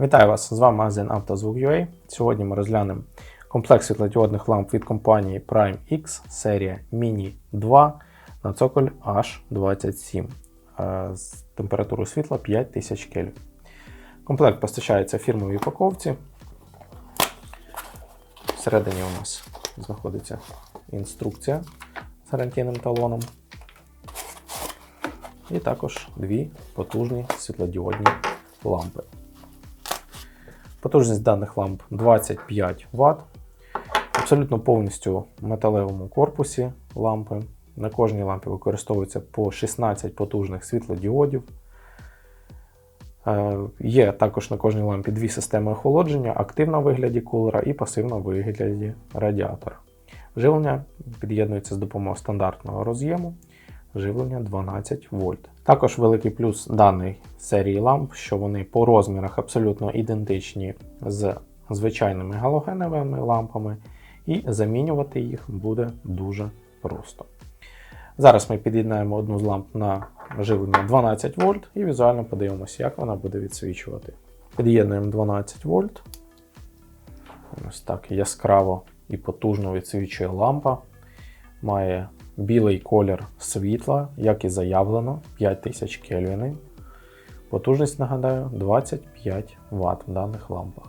Вітаю вас! З вами магазин «Автозвук.UA». Сьогодні ми розглянемо комплект світлодіодних ламп від компанії Prime X серія Mini 2 на цоколь H27 е, з температурою світла 5000 Кельвін. Комплект постачається фірмовій упаковці. Всередині у нас знаходиться інструкція з гарантійним талоном. І також дві потужні світлодіодні лампи. Потужність даних ламп 25 Вт. Абсолютно повністю в металевому корпусі лампи. На кожній лампі використовується по 16 потужних світлодіодів. Е, Є також на кожній лампі дві системи охолодження: активна в вигляді кулера і пасивна в вигляді радіатора. Живлення під'єднується з допомогою стандартного роз'єму. Живлення 12 вольт. Також великий плюс даної серії ламп, що вони по розмірах абсолютно ідентичні з звичайними галогеновими лампами, і замінювати їх буде дуже просто. Зараз ми під'єднаємо одну з ламп на живлення 12 вольт і візуально подивимося, як вона буде відсвічувати. Під'єднуємо 12 вольт. Ось так яскраво і потужно відсвічує лампа. Має білий колір світла, як і заявлено, 5000 кельвінів. Потужність, нагадаю, 25 Вт в даних лампах.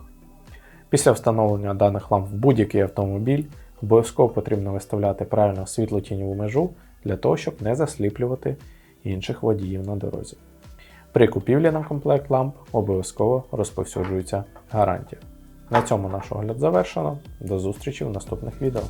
Після встановлення даних ламп в будь-який автомобіль обов'язково потрібно виставляти правильно світло-тіньову межу для того, щоб не засліплювати інших водіїв на дорозі. При купівлі на комплект ламп обов'язково розповсюджується гарантія. На цьому наш огляд завершено. До зустрічі в наступних відео.